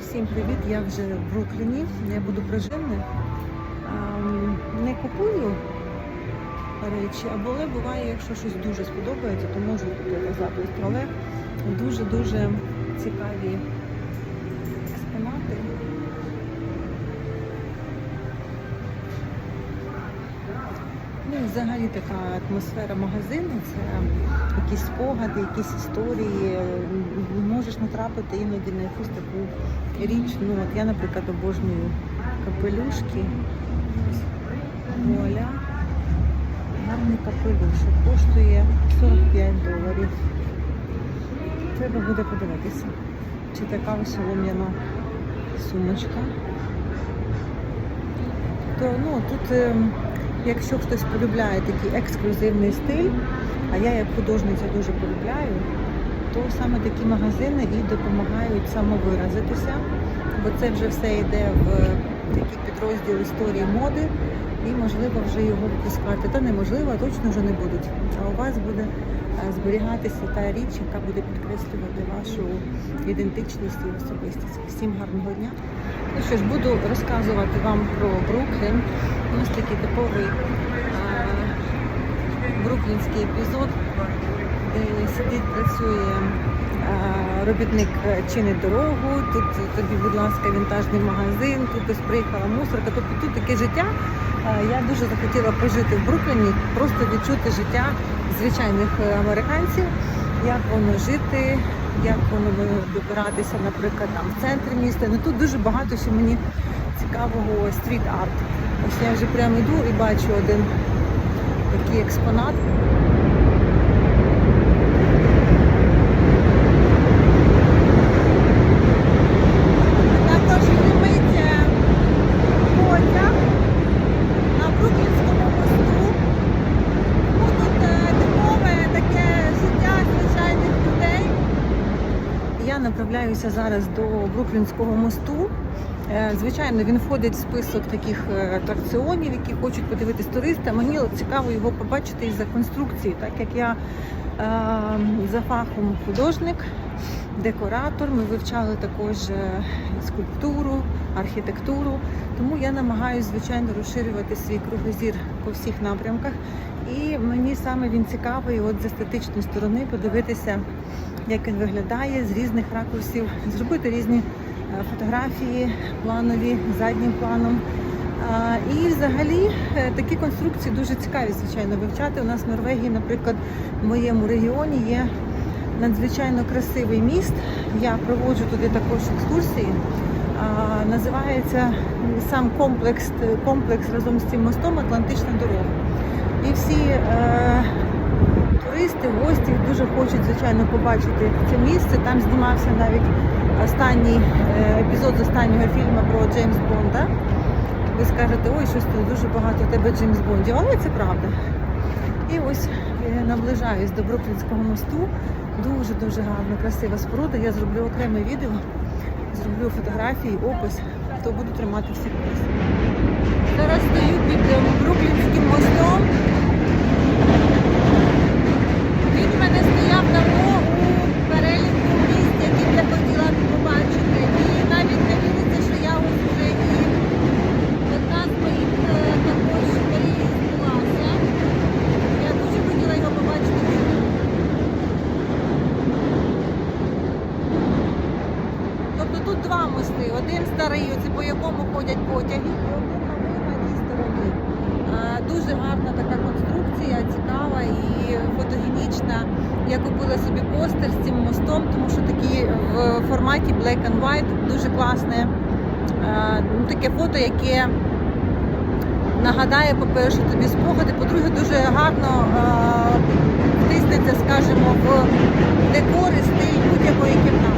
Всім привіт! Я вже в Брукліні. Я буду проживна. Не купую речі, але буває, якщо щось дуже сподобається, то можу купити запис. Але дуже-дуже цікаві експонати. Ну, взагалі така атмосфера магазину, це якісь спогади, якісь історії. М, Можеш натрапити іноді на якусь таку річ. Ну, от я, наприклад, обожнюю капелюшки. Вуаля. Гарний капелюшок. Коштує 45 доларів. Треба буде подивитися. Чи така ось солом'яна сумочка. То ну тут, ем, якщо хтось полюбляє такий ексклюзивний стиль, а я як художниця дуже полюбляю, то саме такі магазини і допомагають самовиразитися, бо це вже все йде в такий підрозділ історії моди, і можливо вже його випускати. Та неможливо, а точно вже не будуть. А у вас буде е, зберігатися та річ, яка буде підкреслювати вашу ідентичність і особистість. Всім гарного дня. Ну що ж, буду розказувати вам про Бруклін. Ось такий типовий е, бруклінський епізод, сидить, працює е, робітник е, чинить дорогу. Тут тобі, будь ласка, вінтажний магазин, тут ось приїхала мусорка. Тобто тут таке життя. Е, Я дуже захотіла пожити в Брукліні, просто відчути життя звичайних е, американців, як воно жити, як воно добиратися, наприклад, там в центрі міста. Ну тут дуже багато ще мені цікавого стріт-арт. Ось я вже прямо йду і бачу один такий експонат. Також знімить потяг на Бруклінському мосту. Ну, тут е, типове таке життя звичайних людей. Я направляюся зараз до Бруклінського мосту. Е, Звичайно, він входить в список таких е, атракціонів, які хочуть подивитись туристи. Мені цікаво його побачити із-за конструкції, так як я е, за фахом художник, декоратор. Ми вивчали також е, скульптуру, архітектуру. Тому я намагаюся, звичайно, розширювати свій кругозір по всіх напрямках. І мені саме він цікавий, от з естетичної сторони, подивитися, як він виглядає з різних ракурсів, зробити різні е, фотографії планові, заднім планом. І взагалі е, такі конструкції дуже цікаві, звичайно, вивчати. У нас в Норвегії, наприклад, в моєму регіоні є надзвичайно красивий міст. Я проводжу туди також екскурсії. Називається сам комплекс, комплекс разом з цим мостом Атлантична дорога. І всі е, туристи, гості дуже хочуть, звичайно, побачити це місце. Там знімався навіть останній е, епізод з останнього фільму про Джеймс Бонда. Ви скажете, ой, щось тут дуже багато тебе Джеймс Бондів, але це правда. І ось е, наближаюсь до Бруклінського мосту. Дуже-дуже гарна, красива споруда. Я зроблю окреме відео, зроблю фотографії, опис, то буду тримати всіх вас. Зараз стою під е, Бруклінським мостом. Він в мене стояв давно у переліку місць, які б я хотіла побачити. І навіть не віриться, що я ось вже і одна з моїх е, також мрій збулася. Я дуже хотіла його побачити. Тобто тут два мости. Один старий, оце по якому ходять потяги, і один новий на тій стороні. Дуже гарна така конструкція, цікава і фотогенічна. Я купила собі постер з цим мостом, тому що такий в форматі black and white дуже класне. ну, Таке фото, яке нагадає, по-перше, тобі спогади, по-друге, дуже гарно втиснеться, скажімо, в декори, стиль будь-якої кімнати.